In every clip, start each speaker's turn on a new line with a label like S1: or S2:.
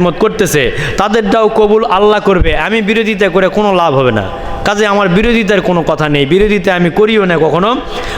S1: মত করতেছে, তাদেরটাও কবুল আল্লাহ করবে। আমি বিরোধিতা করে কোনো লাভ হবে না। কাজে আমার বিরোধিতার কোনো কথা নেই। বিরোধিতা আমি করিও না কখনো।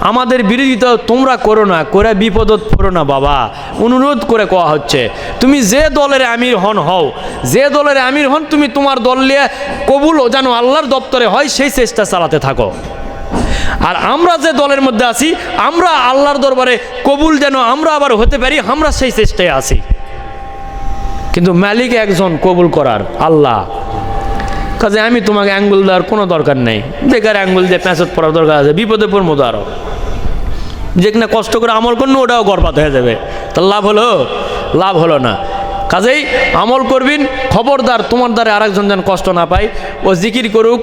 S1: আমাদের বিরোধিতা তোমরা করো না, করে বিপদত পড়ো না বাবা। অনুরোধ করে কোয়া হচ্ছে, তুমি যে দলের আমির হন হও। যে দলের আমির হন, তুমি তোমার দল নিয়ে কবুল যেন আল্লাহর দপ্তরে হয়, সেই চেষ্টা চালাতে থাকো। আর আমরা যে দলের মধ্যে আছি, আমরা আল্লাহর দরবারে কবুল যেন আমরা আবার হতে পারি, আমরা সেই চেষ্টায় আছি। কিন্তু মালিক একজন কবুল করার আল্লাহ। কাজে আমি তোমাকে অ্যাঙ্গুল দেওয়ার কোনো দরকার নেই। বেকার অ্যাঙ্গুল দিয়ে প্যাঁচত পড়ার দরকার আছে, বিপদে পড়ব তো আরও যেখানে কষ্ট করে আমল করুন ওটাও গর্বাত হয়ে যাবে। তা লাভ হলো? লাভ হলো না। কাজেই আমল করবিন, খবরদার, তোমার দ্বারা আরেকজন যেন কষ্ট না পায়। ও জিকির করুক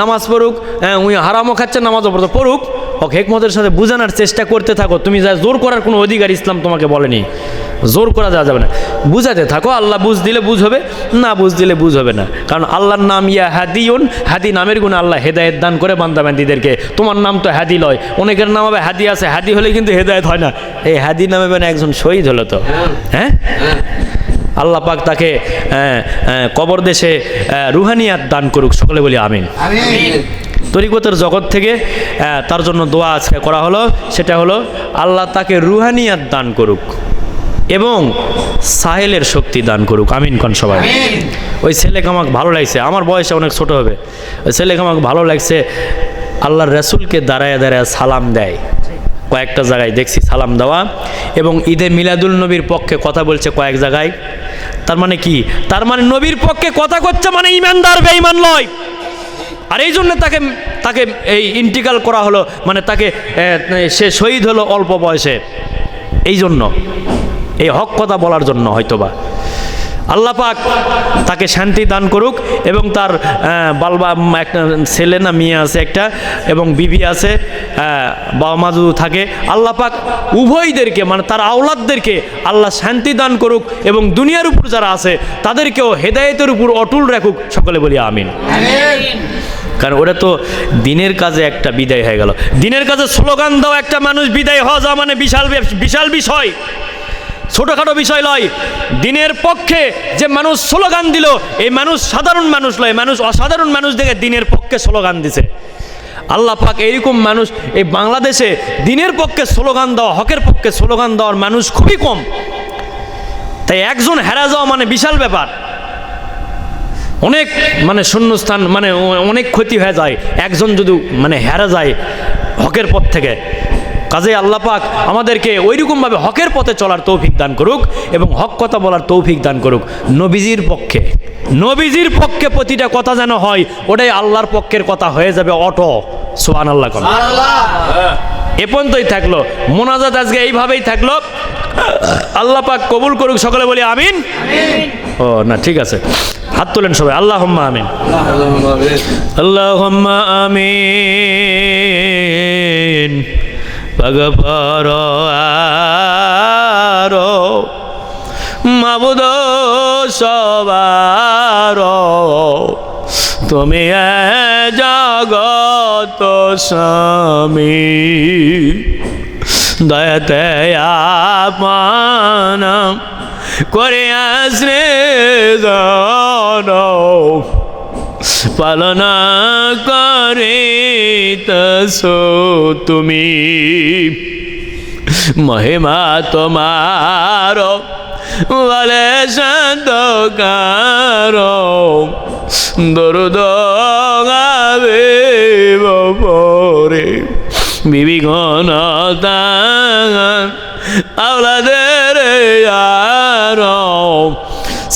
S1: নামাজ পড়ুক হ্যাঁ উই হারামও খাচ্ছে, নামাজও পড়ুক। ও হেকমতের সাথে বোঝানোর চেষ্টা করতে থাকো। তুমি যা জোর করার কোনো অধিকার ইসলাম তোমাকে বলেনি। জোর করা যাওয়া যাবে না। বুঝাতে থাকো, আল্লাহ বুঝ দিলে বুঝ হবে, না বুঝ দিলে বুঝ হবে না। কারণ আল্লাহর নাম ইয়া হাদিউন, হাদি নামের গুণে আল্লাহ হেদায়েত দান করে বান্দাবান্দিদেরকে। তোমার নাম তো হাদি লয়। অনেকের নাম হবে হাদি আছে, হাদি হলে কিন্তু হেদায়েত হয় না। এই হাদি নামে মানে একজন শহীদ হলো তো। হ্যাঁ? আল্লাহ পাক তাকে কবর দেশে রুহানিয়াত দান করুক। সকলে বলি আমিন। তরিকতের জগৎ থেকে তার জন্য দোয়া আজকে করা হলো। সেটা হলো আল্লাহ তাকে রুহানিয়াত দান করুক এবং সাহেলের শক্তি দান করুক। আমিন কন সবাই। ওই ছেলেকে আমাকে ভালো লাগছে। আমার বয়সে অনেক ছোট হবে। ওই ছেলেকে আমাকে ভালো লাগছে। আল্লাহর রসুলকে দাঁড়ায় দাঁড়ায় সালাম দেয়। কয়েকটা জায়গায় দেখছি সালাম দেওয়া। এবং ঈদে মিলাদুল নবীর পক্ষে কথা বলছে কয়েক জায়গায়। তার মানে কি? তার মানে নবীর পক্ষে কথা করছে মানে ইমানদার বেঈমান লয় আর এই জন্য তাকে তাকে এই ইন্টিকাল করা হলো মানে তাকে সে শহীদ হলো অল্প বয়সে। এই জন্য, এই হক কথা বলার জন্য হয়তোবা। আল্লাহ পাক তাকে শান্তি দান করুক এবং তার বালবা একটা ছেলে না, মেয়ে আছে একটা এবং বিবি আছে বাবা মা যদি থাকে, আল্লাহ পাক উভয়দেরকে মানে তার আওলাদদেরকে আল্লাহ শান্তি দান করুক এবং দুনিয়ার উপর যারা আছে, তাদেরকেও হেদায়েতের উপর অটুল রাখুক। সকলে বলি আমিন। কারণ ওটা তো দিনের কাজে একটা বিদায় হয়ে গেল। দিনের কাজে স্লোগান দেওয়া একটা মানুষ বিদায় হওয়া যাওয়া মানে বিশাল বিশাল বিষয়। ছোটোখাটো বিষয় লয়। দিনের পক্ষে যে মানুষ স্লোগান দিল, এই মানুষ সাধারণ মানুষ লয়। মানুষ অসাধারণ মানুষ দেখে দিনের পক্ষে স্লোগান দিছে। আল্লাহ পাক এইরকম মানুষ, এই বাংলাদেশে দিনের পক্ষে স্লোগান দেওয়া, হকের পক্ষে স্লোগান দেওয়ার মানুষ খুবই কম। তাই একজন হেরা যাওয়া মানে বিশাল ব্যাপার। অনেক মানে শূন্যস্থান মানে অনেক ক্ষতি হয়ে যায়। একজন যদি মানে হেরা যায় হকের পথ থেকে। কাজে আল্লাহ পাক আমাদেরকে ওইরকমভাবে হকের পথে চলার তৌফিক দান করুক এবং হক কথা বলার তৌফিক দান করুক নবীজির পক্ষে। নবীজির পক্ষে প্রতিটা কথা যেন হয় ওটাই আল্লাহর পক্ষের কথা হয়ে যাবে অটো। সোহান আল্লাহ এ পর্যন্তই থাকল। মোনাজাত আজকে এইভাবেই থাকল। আল্লাহ পাক কবুল করুক, সকলে বলি আমিন। ও, না, ঠিক আছে। হাত তোলেন সবাই আল্লাহ আমিন। আল্লাহ আমিন। ভগবর মাবুদ সবার তুমি জগত স্বামী। দয়াতে আপন করে আসরে পালনা করে তসো তুমি। মহিমা তোমার বলে শান্ত কারও। দরুদ গাবে পরে বিবি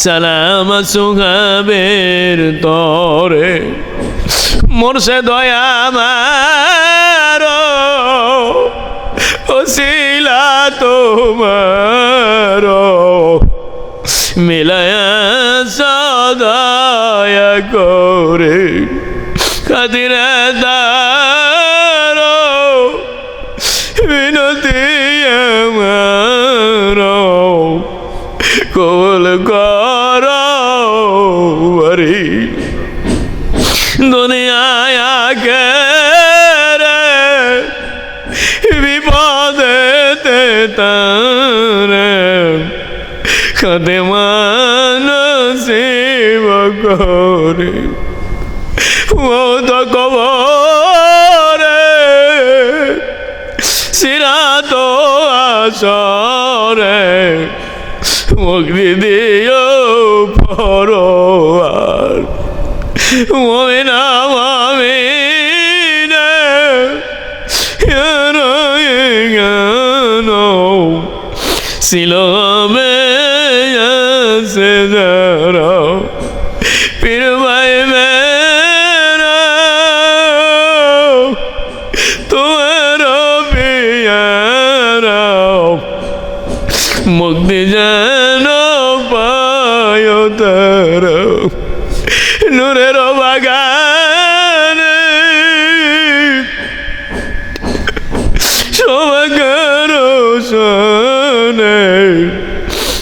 S1: সালাম সুগাবের তরে। মোরসে দয়া আমার ওসিলা তোমার। মিলায়া সদায় করে কাদিরা দার বিনতি আমার কবল কর দুনিয়ায় রে বিপদে তারে কদে মান করে। আসরে মুক্তি দিও পরোয়ার। মমিনা মামিনা ছিল সে যারা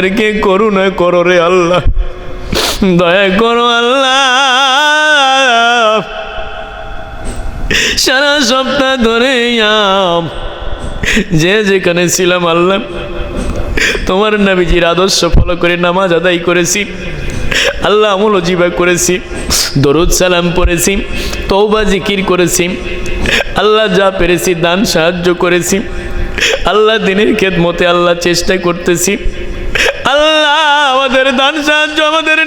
S1: মোদেরকে করুণা করো রে আল্লাহ। দয়া করো আল্লাহ। সারা সপ্তাহ ধরে আম। যে যেখানে ছিলাম আল্লাহ। তোমার নাবিজির আদর্শ ফলো করে নামাজ আদায় করেছি। আল্লাহ আমল জিবা করেছি। দরুদ সালাম পড়েছি। তৌবা জিকির করেছি। আল্লাহ যা পেরেছি দান সাহায্য করেছি। আল্লাহ দিনের খেদমতে আল্লাহ চেষ্টা করতেছি। আমাদের দান সাহায্য, আমাদের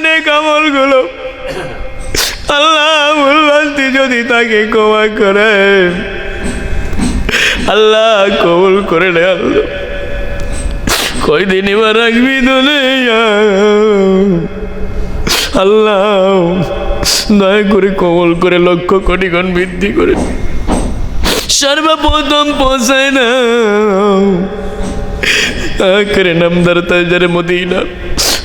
S1: আল্লাহ যদি তাকে করে, আল্লাহ কবুল করে নে কয়দিন এবার রাখবি আল্লাহ দয়া করে কবল করে লক্ষ কোটি গণ বৃদ্ধি করে। সর্বপ্রথম পৌঁছায় না আখরে নামদার তাজারে মদিনা।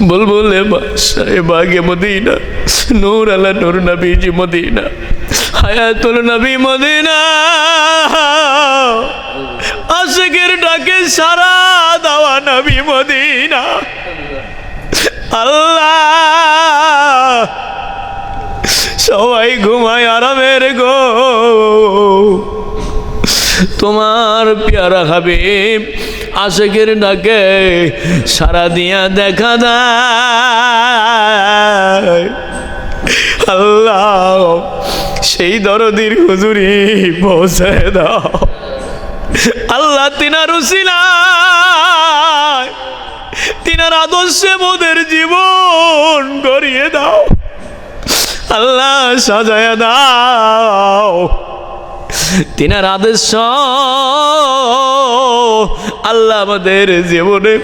S1: বুলবুলে বাসায় বাগে মদিনা, নূর আলা নূর নবীজি মদিনা, হায়াতুল নবী মদিনা। আশেকের ডাকে সারা দাওয়া নবী মদিনা। আল্লাহ, সবাই ঘুমায় আরামের গো। তোমার পেয়ারা হাবিব আশেকের ডাকে সারা দিয়া দেখা আল্লাহ, সেই দরদির হুজুরি পৌঁছে দাও। আল্লাহ তিনার উসিলায়, তিনার আদর্শে মোদের জীবন গড়িয়ে দাও। আল্লাহ সাজায় দাও। তিনার আদর্শ আল্লাহ আমাদের জীবনে,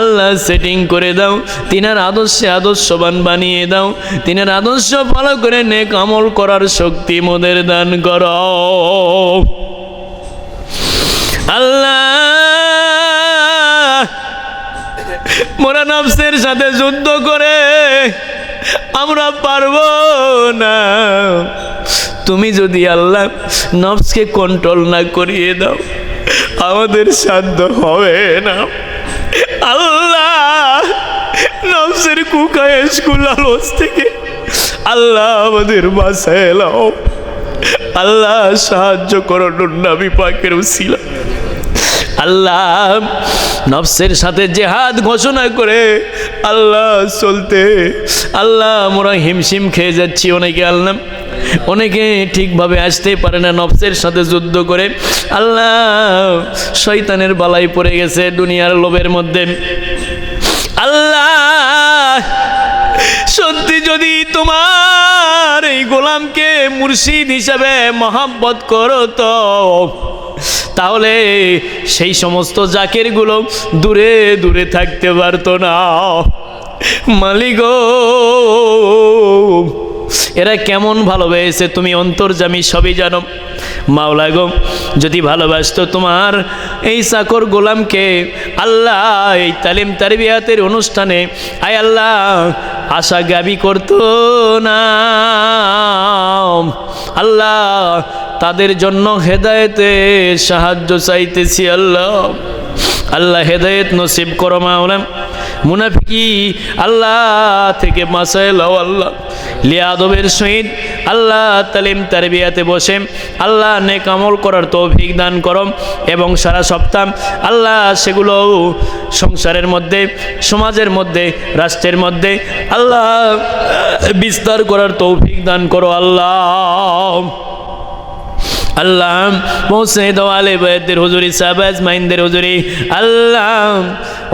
S1: আল্লাহ সেটিং করে দাও, তিনার আদর্শে আদর্শবান বানিয়ে দাও, তিনার আদর্শ ফলো করে নেক আমল করার শক্তি মোদের দান কর। আল্লাহ মোরা নফসের সাথে যুদ্ধ করে আমরা পারব না। তুমি যদি আল্লাহ নফসকে কন্ট্রোল না করিয়ে দাও আমাদের শান্ত হবে না। আল্লাহ নফসের স্কুল আলোচ থেকে আল্লাহ আমাদের বাসায় এলাও। আল্লাহ সাহায্য করো নবী পাকের উসিলা আল্লাহ নফসের সাথে জেহাদ ঘোষণা করে আল্লাহ চলতে, আল্লাহ আমরা হিমশিম খেয়ে যাচ্ছি অনেকে আল্লাহ। অনেকে ঠিকভাবে আসতে পারে না নফসের সাথে যুদ্ধ করে। আল্লাহ শয়তানের বালাই পড়ে গেছে দুনিয়ার লোভের মধ্যে। আল্লাহ সত্যি যদি তোমার এই গোলামকে মুর্শিদ হিসাবে মহাব্বত করো তো। তাহলে সেই সমস্ত জাকেরগুলো দূরে দূরে থাকতে পারতো না। মালিক এরা কেমন ভালোবেসে তুমি অন্তর্জামী সবই জানো। মাওলা গো, যদি ভালোবাসতো তোমার এই চাকর গোলামকে, আল্লাহ এই তালিম তারবিয়াতের অনুষ্ঠানে, আয় আল্লাহ, আশা গাবি করতো না। আল্লাহ তাদের জন্য হেদায়েতের সাহায্য চাইতেছি আল্লাহ। আল্লাহ হেদায়েত নসিব করো মাওলাম মুনাফিকি, আল্লাহ থেকে মাসায় লও আল্লাহ। লিয়াদবের সহিত আল্লাহ তালিম তারবিয়াতে বসে আল্লাহ নেক আমল করার তৌফিক দান করম এবং সারা সপ্তাহ আল্লাহ সেগুলো সংসারের মধ্যে, সমাজের মধ্যে, রাষ্ট্রের মধ্যে আল্লাহ বিস্তার করার তৌফিক দান করো আল্লাহ। আল্লাহ দাও আলে বয়দের হুজুরি, সাবাজ মাইনদের হুজুরি। আল্লাহ,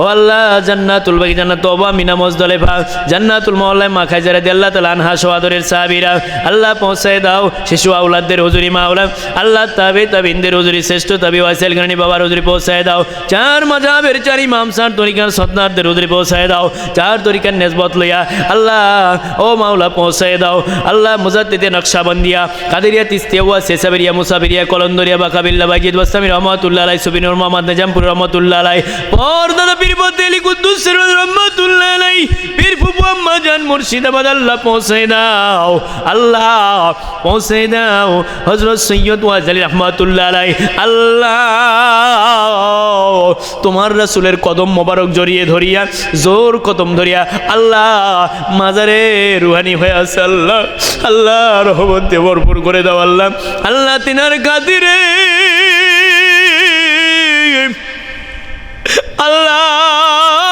S1: ও আল্লাহ, জান্নাতুল বাকি জান্নাত তোবা মিনা মজদলেফা, জান্নাতুল মহল্লায় মা খাইজারা দি আল্লাহ তালা আনহা সোয়াদরের সাহাবিরা। আল্লাহ, পৌঁছে দাও, শিশু আউলাদদের হুজুরি, মাওলা। আল্লাহ, তাবে তাবিনদের হুজুরি, শ্রেষ্ঠ তাবি ওয়াইসেল গানি বাবার হুজুরি পৌঁছায় দাও। চার মাজাবের চার ইমাম সার তরিকার সতনারদের হুজুরি পৌঁছায় দাও। চার তরিকার নেসবত লইয়া, আল্লাহ, ও মাওলা পৌঁছায় দাও। আল্লাহ মুজাদ্দিদে নকশাবন্দিয়া, কাদেরিয়া তিস্তেওয়া সেসাবেরিয়া মুসাফিরিয়া, কলন্দরিয়া বাকাবিল্লা বাজিদ ওয়াসামি রহমতুল্লাহ আলাই সুবিনুর মোহাম্মদ, নিজামপুর, রহমতুল্লাহ আলাই পীর কুদ্দুস রহমতুল্লাহ আলাই পীর ফুপু মুর্শিদাবাদ, আল্লাহ পৌঁছে দাও, আল্লাহ পৌঁছে দাও। হজরত সৈয়দ রহমতুল্লাহ আলাই আল্লাহ, তোমার রাসুলের কদম মোবারক জড়িয়ে ধরিয়া, জোর কদম ধরিয়া, আল্লাহ মাজারে রুহানি হয়ে আছে, আল্লাহ আল্লাহ রহমতে ভরপুর করে দাও, আল্লাহ। আল্লাহ তিনার কাদিরে। আল্লাহ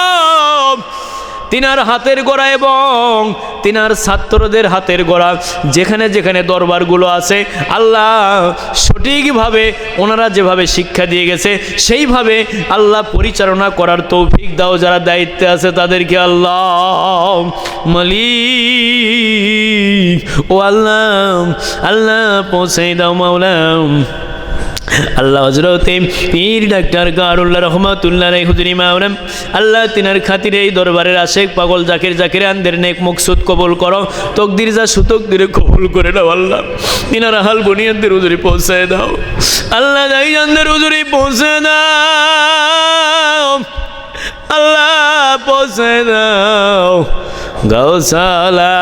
S1: তিনার হাতের গোড়া এবং তিনার ছাত্রদের হাতের গোড়া, যেখানে যেখানে দরবারগুলো আছে, আল্লাহ সঠিকভাবে ওনারা যেভাবে শিক্ষা দিয়ে গেছে, সেইভাবে আল্লাহ পরিচালনা করার তৌফিক দাও, যারা দায়িত্বে আছে তাদেরকে আল্লাহ মালিক। ও আল্লাহ আল্লাহ পৌঁছে দাও মাওলাম। আল্লাহ হজরতে পীর ডাক্তার গারুল্লাহ রহমতুল্লাহ রাই হুজুরি মাওলাম আল্লাহ তিনার খাতিরে এই দরবারের আশেক পাগল জাকির জাকির আন্দের নেক মুকসুদ কবুল করো তকদির যা সুতক দিরে কবুল করে দাও আল্লাহ তিনার হাল বুনিয়াদের হুজুরি পৌঁছায় দাও আল্লাহ যাই জানদের হুজুরি পৌঁছে দাও আল্লাহ পৌঁছে দাও গৌশালা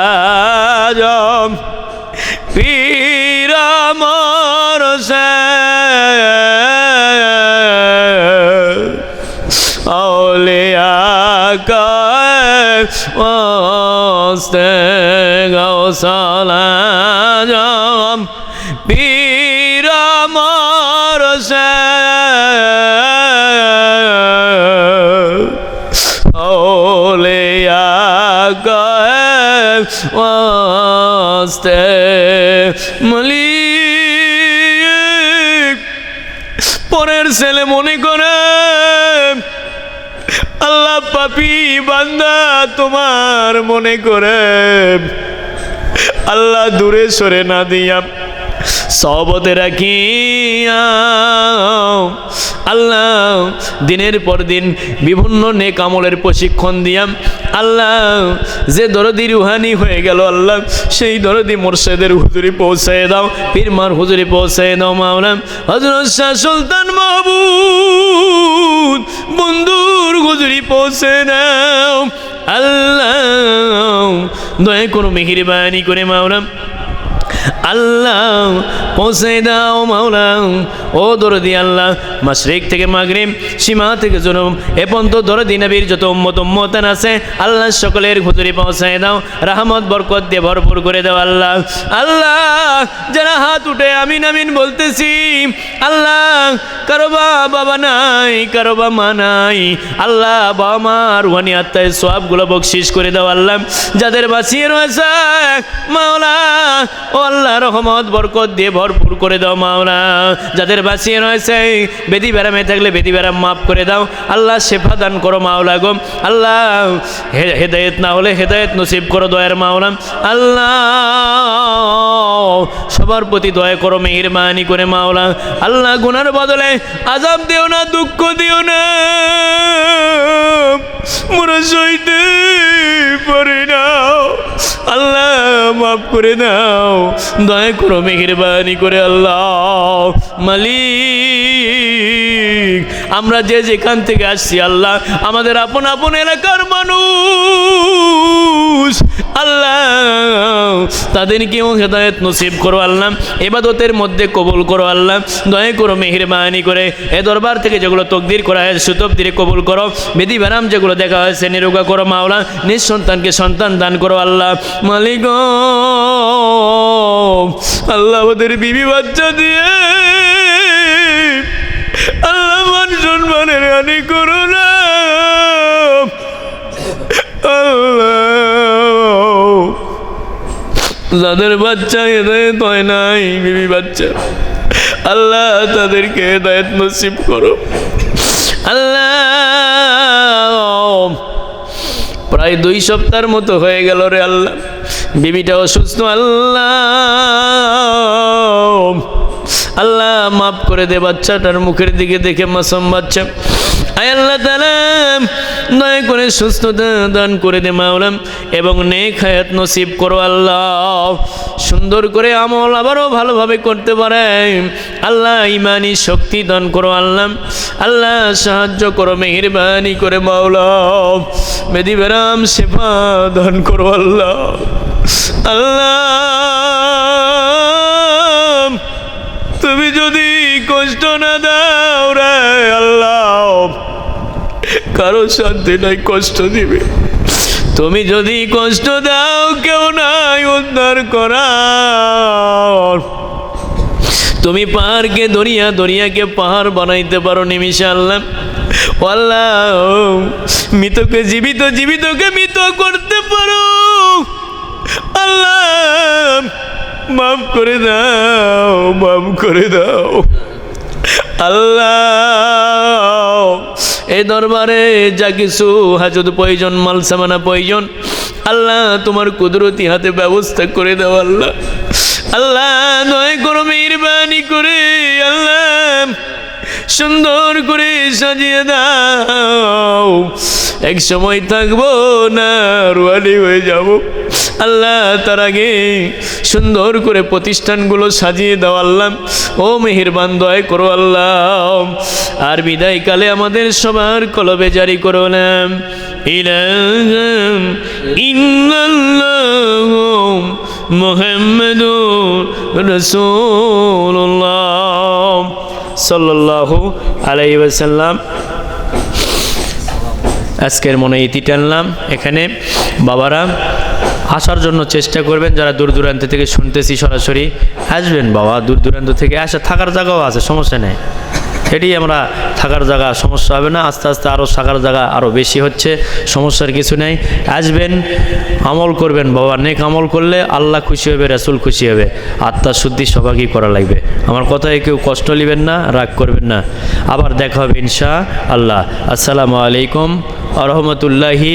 S1: জম গোসলা জম পীর মর ওলিয়া গস্তে মলি পরের ছেলে মনে কর বান্দা তোমার মনে করে, আল্লাহ দূরে সরে না দিয়া সবতে রাখিয়া, আল্লাহ দিনের পর দিন বিভিন্ন নেক আমলের প্রশিক্ষণ দিয়াম আল্লাহ যে দরদি রুহানি হয়ে গেল, আল্লাহ সেই দরদি মোর্শেদের হুজুরি পৌঁছায় দাও, পীরমার হুজুরি পৌঁছায় দাও মাওলাম হজরত শাহ সুলতান মাহবুদ বন্ধুর হুজুরি পৌঁছে নাও আল্লাহ দয়া করো মেহিরবানি করে মাওলাম আল্লাহ পৌঁছে দাও মাওলা। ও দরদি আল্লাহ, মাশরিক থেকে মাগরিব, সীমা থেকে জনম এ পর্যন্ত দরদি নবীর যত উম্মত উম্মতান আছে, আল্লাহ সকলের হুজুরি পৌঁছায় দাও, রাহমত, বরকত দিয়ে ভরপুর করে দাও আল্লাহ। আল্লাহ, যারা হাত উঠে আমিন আমিন বলতেছি, আল্লাহ, কারও বাবা নাই, কারও বা মা নাই, আল্লাহ বাবা মার ওয়ানি আত্মায় সবগুলো বকশিস করে দাও আল্লাহ। যাদের বাঁচিয়ে রয়েছে, মাওলা, ও আল্লাহ রহমত, বরকত দিয়ে ভরপুর করে দাও মাওলা। যাদের বাঁচিয়ে রয়েছে বেদি ব্যারামে থাকলে বেদি ব্যারাম মাফ করে দাও। আল্লাহ শেফা দান করো মাওলা গো। আল্লাহ হেদায়েত না হলে হেদায়েত নসিব করো দয়ার মাওলা। আল্লাহ সবার প্রতি দয়া করো, মেহরবানি করে মাওলা। আল্লাহ গুনার বদলে আজাব দিও না, দুঃখ দিও না। সইতে পারি না। আল্লাহ মাফ করে দাও। দয়া করো, মেহরবানি করে আল্লাহ। মালিক, আমরা যে যেখান থেকে আসছি, আল্লাহ আমাদের আপন আপন এলাকার মানুষ। আল্লাহ। তাদেরকেও হেদায়ত নসিব করো আল্লাহ। এবাদতের মধ্যে কবুল করো আল্লাহ। দয়া করো, মেহরবানি করে এ দরবার থেকে যেগুলো তকদির করা হয়েছে সুতবদিরে কবুল করো। বেদি ব্যারাম যেগুলো দেখা হয়েছে, নিরোগা করো মাওলা। নিজ সন্তানকে সন্তান দান করো আল্লাহ। মালিক, আল্লাহ আমাদের বিবি বাচ্চা দিয়ে আল্লাহ মান সম্মানের হানি করো না। যাদের বাচ্চা হেদায়ত হয় নাই, বিবি বাচ্চা। আল্লাহ তাদেরকে হেদায়ত নসিব করো। আল্লাহ। প্রায় দুই সপ্তাহের মতো হয়ে গেল রে আল্লাহ। বিবিটা অসুস্থ, আল্লাহ। আল্লাহ মাফ করে দে বাচ্চাটার মুখের দিকে দেখে মাসম বাচ্চা। আয় আল্লাহ তালা দয়া করে সুস্থতা দান করে দে মাওলাম, এবং নেক হায়াত নসিব করো আল্লাহ। সুন্দর করে আমল আবারও ভালোভাবে করতে পারে। আল্লাহ ইমানি শক্তি দান করো আল্লাহ। আল্লাহ সাহায্য করো, মেহরবানি করে মাওলা মেদি বেরাম সেবা দান করো আল্লাহ। আল্লাহ, তুমি যদি কষ্ট না দাও রে আল্লাহ। কারও শান্তি নাই কষ্ট দিবে। তুমি যদি কষ্ট দাও, কেউ নাই উদ্ধার করার। তুমি পাহাড়কে দরিয়া দরিয়াকে পাহাড় বানাইতে পারো নিমিশে আল্লাহ আল্লাহ মৃতকে জীবিত, জীবিতকে মৃত করতে পারো। আল্লাহ, মাফ করে দাও, মাফ করে দাও। আল্লাহ এই দরবারে যা কিছু হাজত প্রয়োজন মাল সামানা প্রয়োজন আল্লাহ তোমার কুদরতি হাতে ব্যবস্থা করে দাও আল্লাহ। আল্লাহ নয় করো মেহরবানি করে আল্লাহ সুন্দর করে সাজিয়ে দাও। এক সময় থাকব না, রুয়ালি হয়ে যাব। আল্লাহ তার আগে সুন্দর করে প্রতিষ্ঠানগুলো সাজিয়ে দাও আল্লাহ। ও মেহেরবান, দয় করো আল্লাহ। আর বিদায়কালে আমাদের সবার কলবে জারি করো না। আজকের মনে ইতি টানলাম। এখানে বাবারা আসার জন্য চেষ্টা করবেন, যারা দূর দূরান্ত থেকে শুনতেছি সরাসরি। আসবেন বাবা, দূর দূরান্ত থেকে আসা, থাকার জায়গাও আছে, সমস্যা নেই। এটি আমরা থাকার জায়গা, সমস্যা হবে না, আস্তে আস্তে আরও থাকার জায়গা আরও বেশি হচ্ছে, সমস্যার কিছু নেই। আসবেন, আমল করবেন বাবা, নেক আমল করলে আল্লাহ খুশি হবে, রাসুল খুশি হবে আত্মার শুদ্ধি সবাইকেই করা লাগবে। আমার কথায় কেউ কষ্ট নেবেন না, রাগ করবেন না। আবার দেখা হবে ইনশা আল্লাহ আসসালামু আলাইকুম আ রহমতুল্লাহি